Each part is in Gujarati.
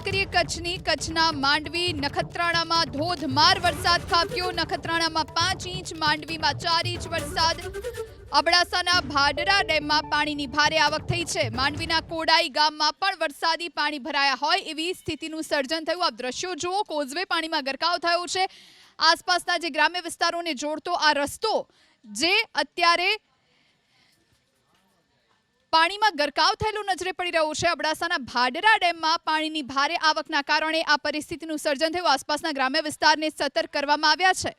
વાત કરીએ કચ્છની. કચ્છના માંડવી નખત્રાણામાં ધોધમાર વરસાદ ખાબક્યો. નખત્રાણામાં પાંચ ઇંચ, માંડવીમાં ચાર ઇંચ વરસાદ. અબડાસાના ભાડરા ડેમમાં પાણીની ભારે આવક થઈ છે. માંડવીના કોડાઈ ગામમાં પણ વરસાદી પાણી ભરાયા હોય એવી સ્થિતિનું સર્જન થયું. આપ દ્રશ્યો જુઓ, કોઝવે પાણીમાં ગરકાવ થયો છે. આસપાસના જે ગ્રામ્ય વિસ્તારોને જોડતો આ રસ્તો, જે અત્યારે પાણીમાં ગરકાવ થયેલું નજરે પડી રહ્યું છે. અબડાસાના ભાડરા ડેમમાં પાણીની ભારે આવકના કારણે આ પરિસ્થિતિનું સર્જન થયું. આસપાસના ગ્રામ્ય વિસ્તારને સતર્ક કરવામાં આવ્યા છે.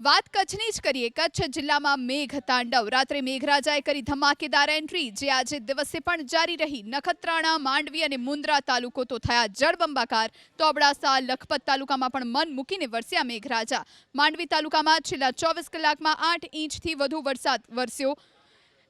વાત કચ્છની જ કરીએ. કચ્છ જિલ્લામાં મેઘ તાંડવ રાત્રે મેઘરાજાએ કરી ધમાકેદાર એન્ટ્રી, જે આજે દિવસે પણ જારી રહી. નખત્રાણા, માંડવી અને મુન્દ્રા તાલુકો તો થયા જળબંબાકાર તો અબડાસા, લખપત તાલુકામાં પણ મન મૂકીને વરસ્યા મેઘરાજા. માંડવી તાલુકામાં છેલ્લા ચોવીસ કલાકમાં આઠ ઇંચથી વધુ વરસાદ વરસ્યો.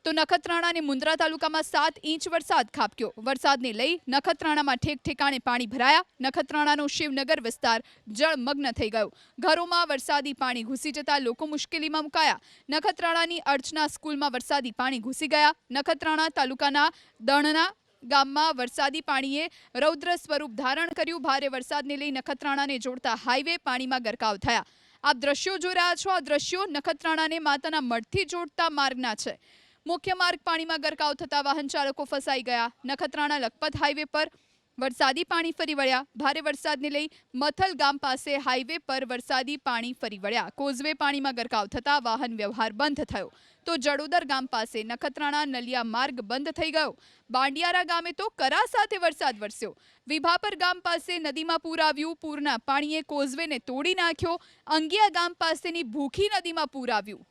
તો નખત્રાણા અને મુન્દ્રા તાલુકામાં સાત ઇંચ વરસાદ ખાબક્યો. વરસાદને લઈ નખત્રાણામાં ઠેક ઠેકાણે પાણી ભરાયા. નખત્રાણાનો શિવનગર વિસ્તાર જળમગ્ન થઈ ગયો. ઘરોમાં વરસાદી પાણી ઘૂસી જતા લોકો મુશ્કેલીમાં મુકાયા. નખત્રાણાની અર્ચના સ્કૂલમાં વરસાદી પાણી ઘૂસી ગયા. નખત્રાણા તાલુકાના દણના ગામમાં વરસાદી પાણીએ રૌદ્ર સ્વરૂપ ધારણ કર્યું. ભારે વરસાદને લઈ નખત્રાણાને જોડતા હાઈવે પાણીમાં ગરકાવ થયા. આપ દ્રશ્યો જોઈ રહ્યા છો. આ દ્રશ્યો નખત્રાણાને માતાના મઢથી જોડતા માર્ગના છે. મુખ્ય માર્ગ પાણીમાં ગરકાવ થતા વાહન ચાલકો ફસાઈ ગયા. નખત્રાણા લખપત હાઈવે પર વરસાદી પાણી ફરી વળ્યા. ભારે વરસાદને લઈ મથલ ગામ પાસે હાઈવે પર વરસાદી પાણી ફરી વળ્યા. કોઝવે પાણીમાં ગરકાવ થતા વાહન વ્યવહાર બંધ થયો. તો જડોદર ગામ પાસે નખત્રાણા નલિયા માર્ગ બંધ થઈ ગયો. બાંડિયારા ગામે તો કરા સાથે વરસાદ વરસ્યો. વિભાપર ગામ પાસે નદીમાં પૂર આવ્યું. પૂરના પાણીએ કોઝવેને તોડી નાખ્યો. અંગિયા ગામ પાસેની ભૂખી નદીમાં પૂર આવ્યું.